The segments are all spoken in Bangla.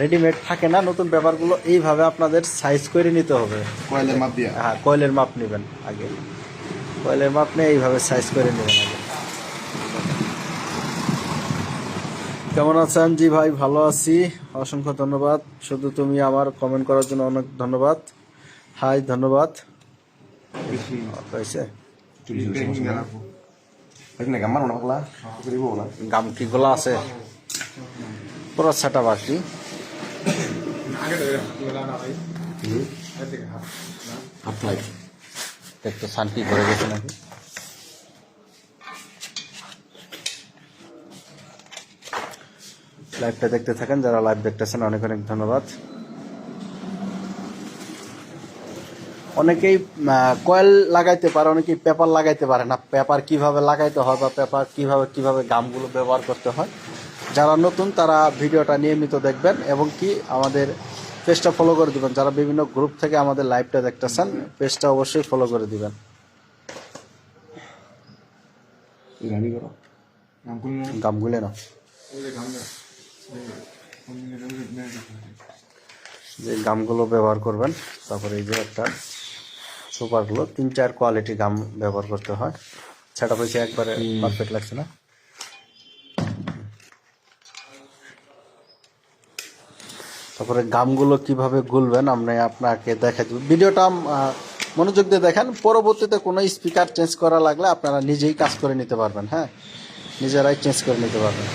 রেডিমেড থাকে না নতুন পেপারগুলো এইভাবে আপনাদের সাইজ করে নিতে হবে। কয়েলের মাপ দিয়া? হ্যাঁ কয়েলের মাপ নেবেন আগে। কয়েলের মাপ নিয়ে এইভাবে সাইজ করে নেবেন আগে। কেমন আছেন? জি ভাই ভালো আছি। অসংখ্য ধন্যবাদ। শুধু তুমি আমার কমেন্ট করার জন্য অনেক ধন্যবাদ। হাই ধন্যবাদ। করিব না গামটিগুলো আছে। পুরো সেটা বাকি একটু শান্তি করে গেছে নাকি? লাইভটা দেখতে থাকেন, যারা লাইভ দেখতেছেন, অনেক অনেক ধন্যবাদ। অনেকেই কয়েল লাগাইতে পারে, অনেকেই পেপার লাগাইতে পারে না। পেপার কীভাবে লাগাইতে হয় বা পেপার কীভাবে কীভাবে গামগুলো ব্যবহার করতে হয়? যারা নতুন, তারা ভিডিওটা নিয়মিত দেখবেন এবং কি আমাদের পেজটা ফলো করে দিবেন। যারা বিভিন্ন গ্রুপ থেকে আমাদের লাইভটা দেখতেছেন পেজটা অবশ্যই ফলো করে দিবেন। না যে গামগুলো ব্যবহার করবেন তারপরে এই যে একটা সুপারগুলো তিন চার কোয়ালিটি গাম ব্যবহার করতে হয়। সেটা পয়সা একবারে পারফেক্ট লাগছে না? তারপরে গামগুলো কীভাবে গুলবেন আমরা আপনাকে দেখা দিব। ভিডিওটা মনোযোগ দিয়ে দেখেন। পরবর্তীতে কোনো স্পিকার চেঞ্জ করা লাগলে আপনারা নিজেই কাজ করে নিতে পারবেন হ্যাঁ? নিজেরাই চেঞ্জ করে নিতে পারবেন।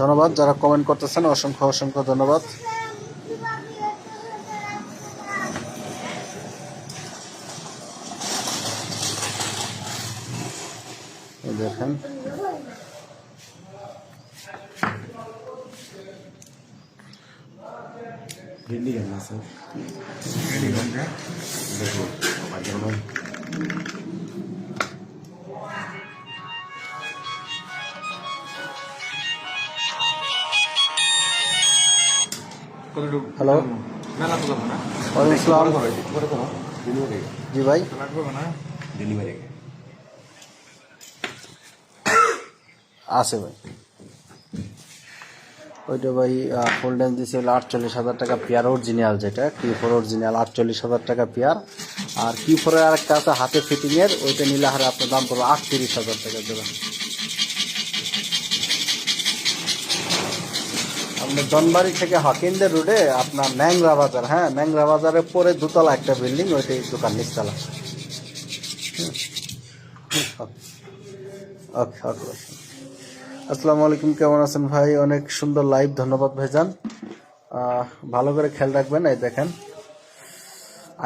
ধন্যবাদ। যারা কমেন্ট করতেছেন, অসংখ্য অসংখ্য ধন্যবাদ। হ্যালো ওয়ালাইকুম আসসালাম জি ভাই ডেলিভারি আছে ভাই ওইটা ভাই ফুল ড্যান্স দিয়েছে হলো আটচল্লিশ হাজার টাকা পেয়ার অরিজিনাল যেটা কিউ ফোর অরিজিনাল আটচল্লিশ হাজার টাকা পেয়ার আর কিউ ফোরের আরেকটা আছে হাতে ফিটিংয়ের ওইটা নিলে হারে আপনার দাম পড়বে আটত্রিশ হাজার টাকা দেবেন জনবাড়ি থেকে হকিন্দের রোডে আপনার ন্যাংরা বাজার হ্যাঁ ন্যাংরা বাজারের পরে দুতলা একটা বিল্ডিং ওইটাই দোকান নিচতলা। ওকে ওকে আসসালামু আলাইকুম কেমন আছেন ভাই? অনেক সুন্দর লাইভ ধন্যবাদ ভাইজান। ভালো করে খেয়াল রাখবেন এই দেখেন।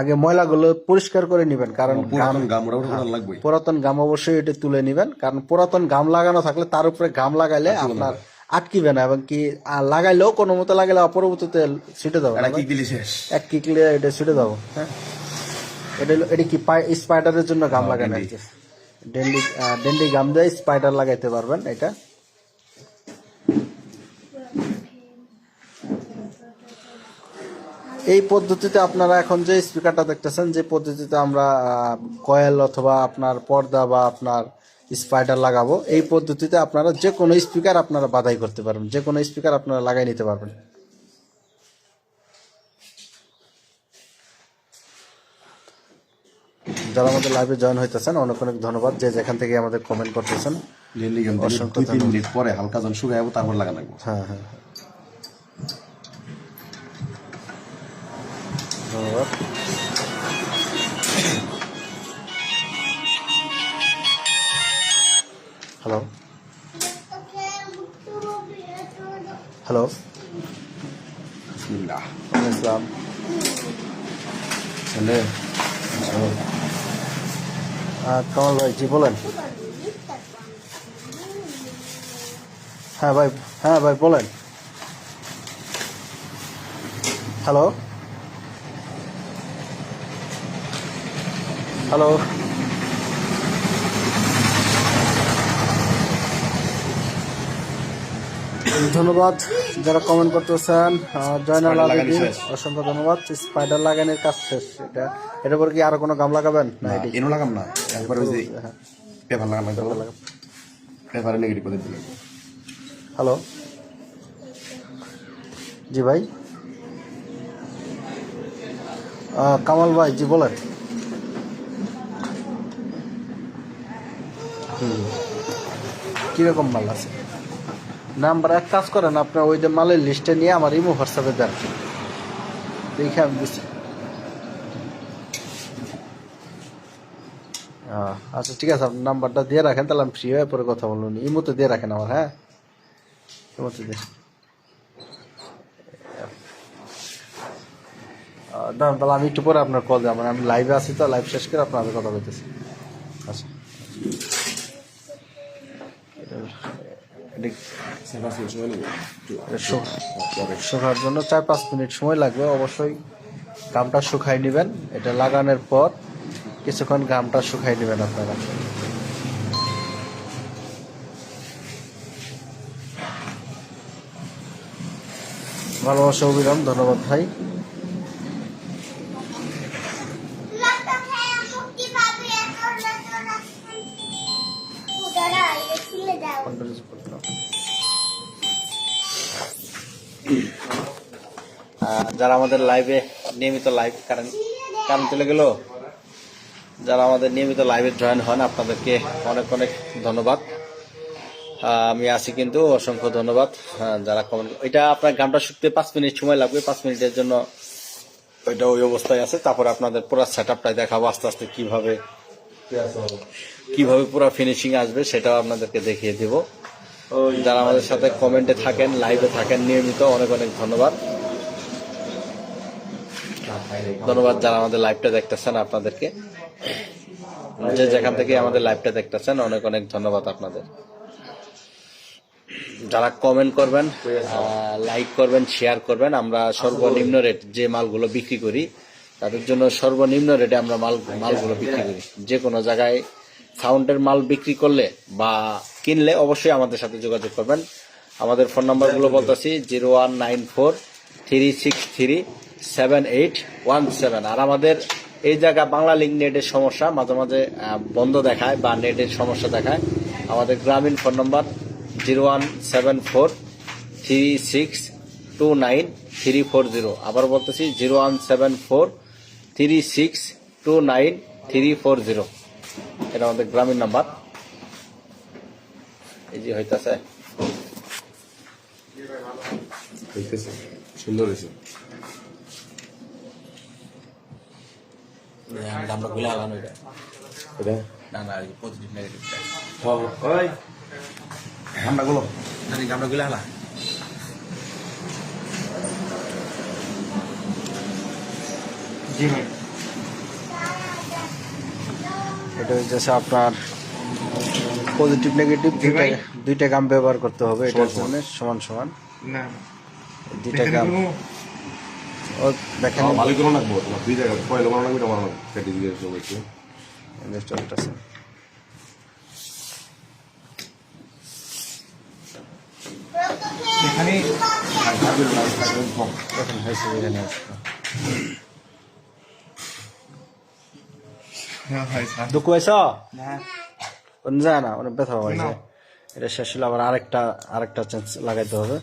আগে ময়লাগুলো পরিষ্কার করে নেবেন কারণ পুরাতন গাম পুরাতন গাম অবশ্যই এটা তুলে নেবেন কারণ পুরাতন গাম লাগানো থাকলে তার উপরে গাম লাগাইলে আপনার আটকিবে না এবং কি লাগাইলেও কোনো মতো লাগাইলে অপরবর্তীতে ছিটে দেবো এক কিকলে এটা ছিটে দেবো হ্যাঁ। এটা এটা কি স্পাইডারের জন্য গাম লাগানো আর ডেন্ডি। ডেন্ডি গাম দিয়ে স্পাইডার লাগাইতে পারবেন এটা। এই পদ্ধতিতে আপনারা এখন যে স্পিকারটা দেখতেছেন যে পদ্ধতিতে আমরা কয়েল অথবা আপনার পর্দা বা আপনার স্পাইডার লাগাবো। এই পদ্ধতিতে আপনারা যে কোনো স্পিকার আপনারা বাধাই করতে পারবেন যে কোনো স্পিকার আপনারা লাগাই নিতে পারবেন। যারা আমাদের লাইভে জয়েন হইতেছেন অনেক অনেক ধন্যবাদ যে যেখান থেকে আমাদের কমেন্ট করতেছেন। দুই তিন মিনিট পরে হালকা জন শুকায় যাব তারপর লাগা লাগবো। হ্যাঁ হ্যাঁ। ধন্যবাদ। হ্যালো ওয়ালাইকুম ছেলে কামাল ভাই জি বলেন হ্যাঁ ভাই হ্যাঁ ভাই বলেন হ্যালো হ্যালো ধন্যবাদ। যারা কমেন্ট করতেছেন জয়নাল আবেদিন অসংখ্য ধন্যবাদ। স্পাইডার লাগানোর কাজ শেষ। এটা এটার পর কি আরও কোনো গাম লাগাবেন? না এনো লাগাম না। একবার ওই যে। পেপার লাগানো পেপারে নেগেটিভ করে লাগবে হ্যালো জি ভাই। কামাল ভাই জি বলেন। কীরকম মাল আছে? নাম্বার এক কাজ করেন আপনার ওই যে মালের লিস্টে নিয়ে আমার ইমো হোয়াটসঅ্যাপে দেন। দেখে আমি আহ, আচ্ছা ঠিক আছে আপনি নাম্বারটা দিয়ে রাখেন তাহলে আমি ফ্রি হয়ে পরে কথা বলুন ইমোতে দিয়ে রাখেন আমার হ্যাঁ? ইমোতে দিয়ে দাঁড়ান তাহলে আমি একটু পরে আপনার কল দেবো মানে আমি লাইভে আছি তো লাইভ শেষ করে আপনার কথা বলতেছি। আচ্ছা এটা- সেটা সময় নেবে এটা শু- শুকার জন্য চার পাঁচ মিনিট সময় লাগবে অবশ্যই গামটা শুকাই নেবেন। এটা লাগানোর পর কিছুক্ষণ গামটা শুকাই নেবেন আপনারা। ভালোবাসা অবিরাম ধন্যবাদ ভাই। যারা আমাদের লাইভে নিয়মিত লাইভ কারেন্ট কারেন্ট চলে গেল যারা আমাদের নিয়মিত লাইভে জয়েন হন আপনাদেরকে অনেক অনেক ধন্যবাদ। আমি আছি কিন্তু অসংখ্য ধন্যবাদ। যারা কমেন্ট এটা আপনার গানটা শুনতে পাঁচ মিনিট সময় লাগবে পাঁচ মিনিটের জন্য ওইটা ওই অবস্থায় আছে। তারপরে আপনাদের পুরো সেট আপটাই দেখাবো আস্তে আস্তে কীভাবে কীভাবে পুরো ফিনিশিং আসবে সেটাও আপনাদেরকে দেখিয়ে দেব। যারা আমাদের সাথে কমেন্টে থাকেন লাইভে থাকেন নিয়মিত অনেক অনেক ধন্যবাদ। ধন্যবাদ যারা আমাদের লাইভটা দেখতেছেন আপনাদেরকে। যে যেখান থেকে আমাদের লাইভটা দেখতেছেন, অনেক অনেক ধন্যবাদ আপনাদের। যারা কমেন্ট করবেন লাইক করবেন শেয়ার করবেন, আমরা সর্বনিম্ন রেট যে মালগুলো বিক্রি করি, তাদের জন্য সর্বনিম্ন রেটে আমরা মাল, মালগুলো বিক্রি করি। যে কোনো জায়গায় সাউন্ডের মাল বিক্রি করলে বা কিনলে অবশ্যই আমাদের সাথে যোগাযোগ করবেন। আমাদের ফোন নাম্বারগুলো বলতেছি zero one nine four three six three seven eight one seven আর আমাদের এই জায়গা বাংলা লিঙ্ক নেটের সমস্যা, মাঝে মাঝে বন্ধ দেখায় বা নেটের সমস্যা দেখায়। আমাদের Grameen phone number zero one seven four three six two nine three four zero আবার বলতেছি zero one seven four three six two nine three four zero এটা আমাদের গ্রামীণ নাম্বার এই যে হইতাছে। সুন্দর হয়েছে এটা এটা না না পজিটিভ নেগেটিভটা ওই ঠান্ডাগুলো আমরা গুলা হালা জি ভাই এটা হচ্ছে আপনার পজিটিভ নেগেটিভ দুইটা দুইটা গাম ব্যবহার করতে হবে এটার সমান জন্য সমান সমান। না দুইটা গাম ও দেখেন। ভালো করে লাগবো তোমার দুই জায়গা পয়লা বানানো লাগবে এটা কেটে দিয়ে সবাই একটু রেস্টুরেন্ট আছে। এখানে দেখেন হয়েছে এখানে আছে। হ্যাঁ হয় স্যার দুঃখ হয়েছ? না কোন যায় না অনেক ব্যথা হয়েছে এটা শেষ হলে আবার আরেকটা আরেকটা চান্স লাগাইতে হবে।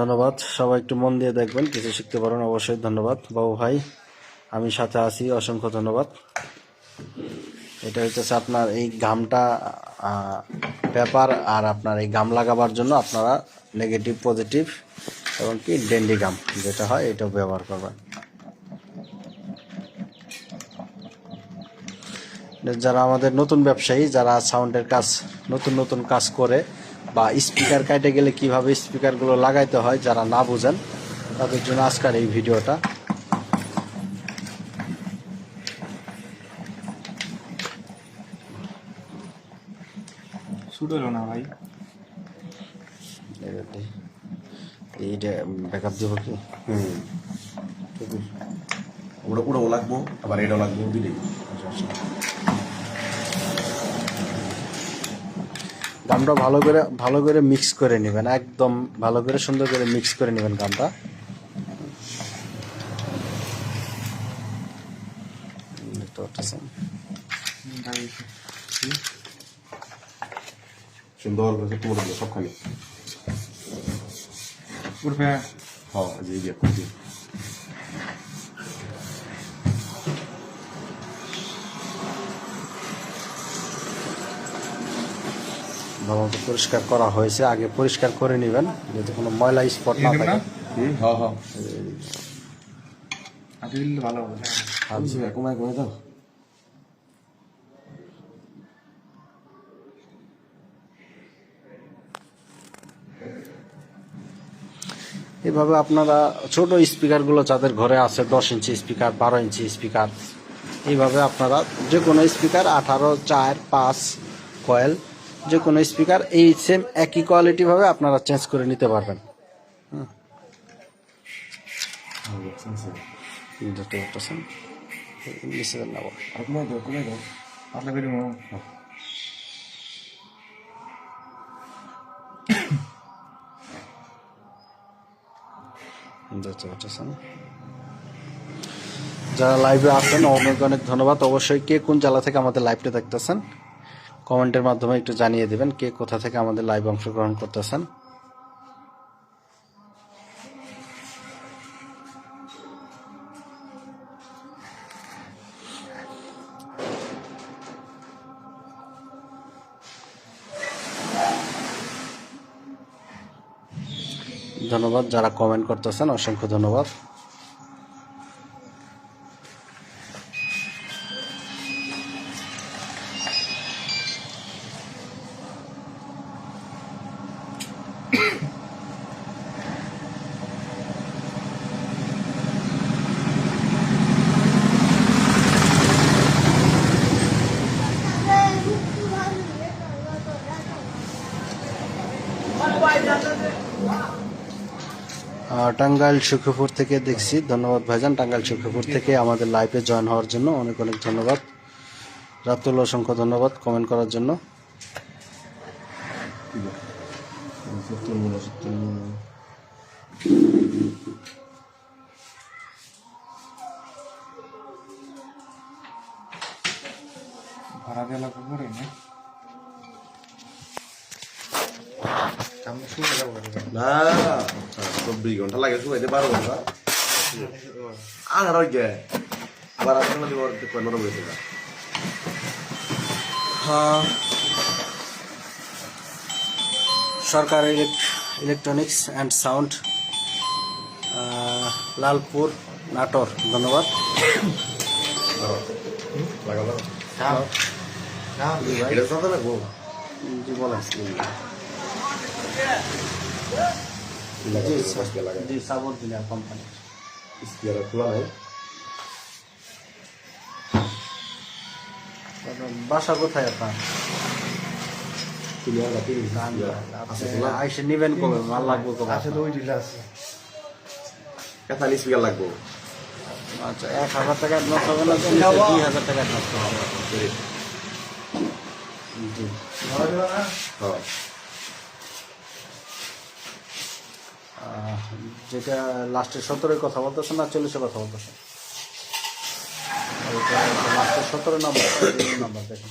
ধন্যবাদ। সবাই একটু মন দিয়ে দেখবেন, কিছু শিখতে পারেন অবশ্যই ধন্যবাদ। বাবু ভাই, আমি সাথে আছি, অসংখ্য ধন্যবাদ। এটা হচ্ছে আপনার এই গামটা পেপার আর আপনার এই গাম লাগাবার জন্য আপনারা নেগেটিভ পজিটিভ এবং কি ডেন্ডি গাম যেটা হয়, এটাও ব্যবহার করবেন। যারা আমাদের নতুন ব্যবসায়ী, যারা সাউন্ডের কাজ, নতুন নতুন কাজ করে বা স্পিকার কাটে গেলে কীভাবে স্পিকারগুলো লাগাইতে হয় যারা না বুঝেন তাদের জন্য আজকের এই ভিডিওটা। না ভাই? এইটা ব্যাকআপ দেবো কি? হুম। ওটা ওটাও লাগবো আবার এটাও লাগবো দুইটাই গামটা ভালো করে ভালো করে মিক্স করে নেবেন একদম ভালো করে সুন্দর করে মিক্স করে নেবেন গামটা সুন্দর করে সবখানে। উঠবে হ্যাঁ যে। ভালোমতো পরিষ্কার করা হয়েছে। আগে পরিষ্কার করে নেবেন যাতে কোনো ময়লা স্পট না থাকে। হ্যাঁ হ্যাঁ। ভালো হবে কমায় দাও। এভাবে আপনারা ছোট স্পিকারগুলো যাদের ঘরে আছে দশ ইঞ্চি স্পিকার বারো ইঞ্চি স্পিকার এইভাবে আপনারা যে কোনো স্পিকার আঠারো চার পাঁচ কয়েল যে কোনো স্পিকার এই সেম একই কোয়ালিটিভাবে আপনারা চেঞ্জ করে নিতে পারবেন। যারা লাইভে আসেন অনেক অনেক ধন্যবাদ। অবশ্যই কে কোন জেলা থেকে আমাদের লাইভটা দেখতেছেন কমেন্টের মাধ্যমে একটু জানিয়ে দেবেন কে কোথা থেকে আমাদের লাইভ অংশগ্রহণ করতেছেন। ধন্যবাদ, যারা কমেন্ট করতেছেন, অসংখ্য ধন্যবাদ। টাঙ্গাইল সুখপুর থেকে দেখছি। ধন্যবাদ ভাইজান, টাঙ্গাইল সুখপুর থেকে আমাদের লাইভে জয়েন হওয়ার জন্য অনেক অনেক ধন্যবাদ। রাতুল, অসংখ্য ধন্যবাদ কমেন্ট করার জন্য। ভাড়া লাগবে না? না চব্বিশ ঘণ্টা লাগে শুকাইতে বারো ঘণ্টা আর আর গে আবার আপনার নরম হয়েছে না Sarkar electronics and sound Lalpur Natore ধন্যবাদ। লাগবো। জি বলেন। জি। জি সাবর দিনার কোম্পানি স্পিয়ার খোলা নাই। বাসা কোথায় আপনার? আইসে নিবেন কবে? মাল লাগবে কবে তো ওই ডিলে আছে। কেতালি স্পিয়ার লাগবো। আচ্ছা এক হাজার টাকা অ্যাডভান্স হবে না? দুই হাজার টাকা অ্যাডভান্স হবে। জি। হ্যাঁ। যেটা লাস্টের সতেরোর কথা বলতেছেন না চল্লিশের কথা বলতেছেন? লাস্টের সতেরো নাম্বার নাম্বার দেখুন।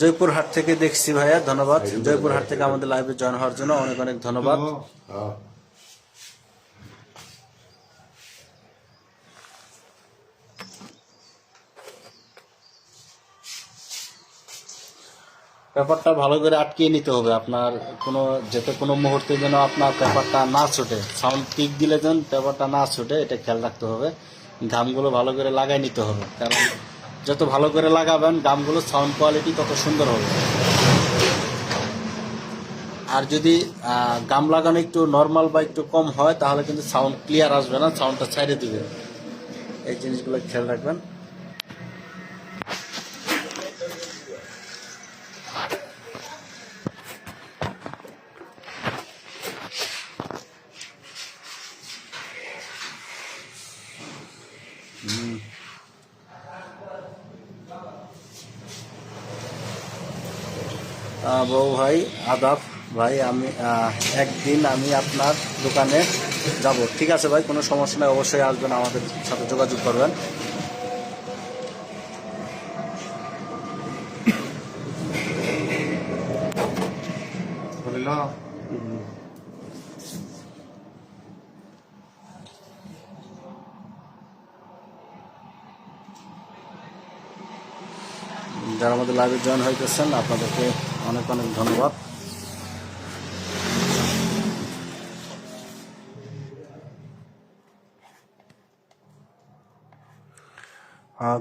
জয়পুরহাট থেকে দেখছি ভাইয়া ধন্যবাদ। জয়পুরহাট থেকে আমাদের লাইভে জয়েন হওয়ার জন্য অনেক অনেক ধন্যবাদ। পেপারটা ভালো করে আটকিয়ে নিতে হবে। আপনার কোনো, যেতে কোনো মুহূর্তে যেন আপনার পেপারটা না ছুটে। সাউন্ড পিক দিলে যেন পেপারটা না ছুটে, এটা খেয়াল রাখতে হবে। গামগুলো ভালো করে লাগাই নিতে হবে। কারণ যত ভালো করে লাগাবেন, গামগুলো সাউন্ড কোয়ালিটি তত সুন্দর হবে। আর যদি গাম লাগানো একটু নর্মাল বা একটু কম হয়, তাহলে কিন্তু সাউন্ড ক্লিয়ার আসবে না, সাউন্ডটা ছাইড়ে দিবে। এই জিনিসগুলো খেয়াল রাখবেন। আদাব ভাই আমি একদিন আমি আপনার দোকানে যাব। ঠিক আছে ভাই কোনো সমস্যা নেই অবশ্যই আসবেন আমাদের সাথে যোগাযোগ করবেন। যারা আমাদের লাইভে জয়েন হইতেছেন আপনাদেরকে অনেক অনেক ধন্যবাদ।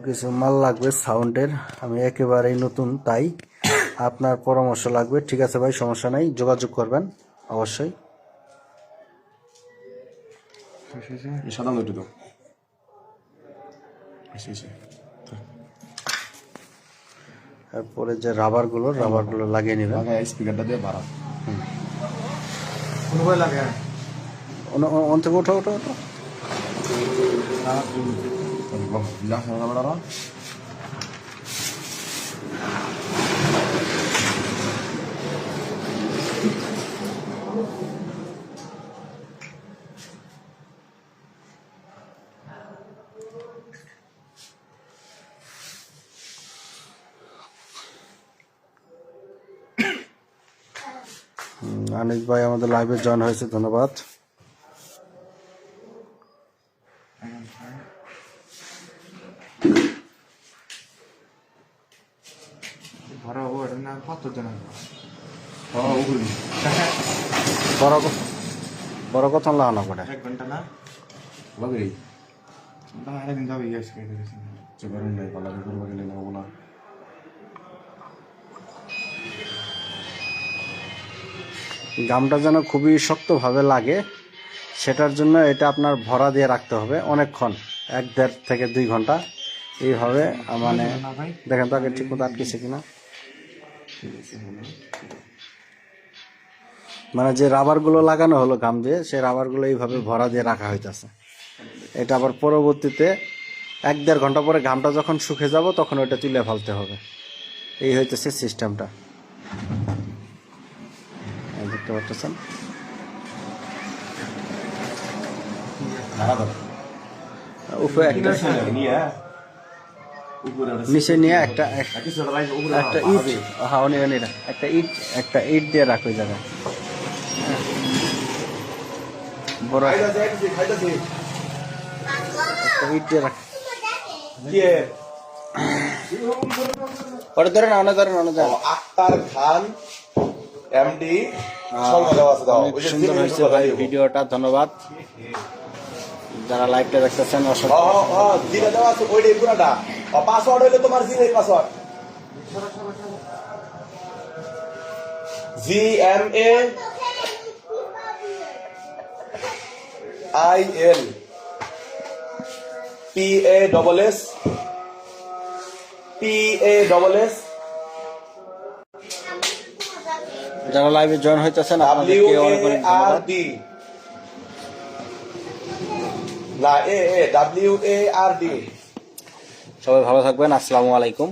কিছু মাল লাগবে সাউন্ডের। আমি একেবারেই নতুন তাই আপনার পরামর্শ লাগবে। ঠিক আছে ভাই সমস্যা নাই যোগাযোগ করবেন অবশ্যই। সাদা তো তারপরে যে রাবারগুলো রাবারগুলো লাগিয়ে নেবেন। স্পিকারটা দিয়ে বাড়া কোন বই লাগে? অন- অন- অন থেকে ওঠো ওঠো ওঠো হুম, আনিস ভাই আমাদের লাইভে জয়েন হয়েছে ধন্যবাদ ভরা হব এটা না কত জন আসবে হ্যাঁ উপরে বড় ক- কথা লাগানো করে এক ঘণ্টা না? লাগে না আরেকদিন যাবে ইয়াস কে দিয়েছি চেপারেন নাই পালা করব গেলে না হব না। গামটা যেন খুবই শক্তভাবে লাগে সেটার জন্য এটা আপনার ভরা দিয়ে রাখতে হবে অনেকক্ষণ এক দেড় থেকে দুই ঘণ্টা। এইভাবে মানে দেখেন তো আগে ঠিক মতো আটকেছে কিনা। মানে যে রাবারগুলো লাগানো হলো গাম দিয়ে, সেই রাবারগুলো এইভাবে ভরা দিয়ে রাখা হইতেছে। এটা আবার পরবর্তীতে এক দেড় ঘণ্টা পরে ঘামটা যখন শুকে যাব, তখন ওইটা তুলে ফেলতে হবে। এই হইতেছে সিস্টেমটা। দেখতে পাচ্ছেন? উপরে একটা নিচে নিয়ে একটা একটা ইট হ্যাঁ অনি অনিরা একটা ইট একটা ইট দিয়ে রাখো জায়গায় হ্যাঁ। বড় ওটা ধরে না অনেক ধরে অনেক আক্তার খান এমডি সুন্দর হয়েছে ভাই ভিডিওটা ধন্যবাদ। যারা লাইভটা দেখতেছেন অসংখ্য ও ও দেওয়া আছে ওইটাই পুরাটা। পাসওয়ার্ড হইল তোমার Gmail password G M A I L P A double S P A double S যারা লাইভে জয়েন হইতেছেন আপনাদেরকে অনেক অনেক ধন্যবাদ। না এ এ ডাব্লিউ এ আর ডি সবাই ভালো থাকবেন আসসালামু আলাইকুম।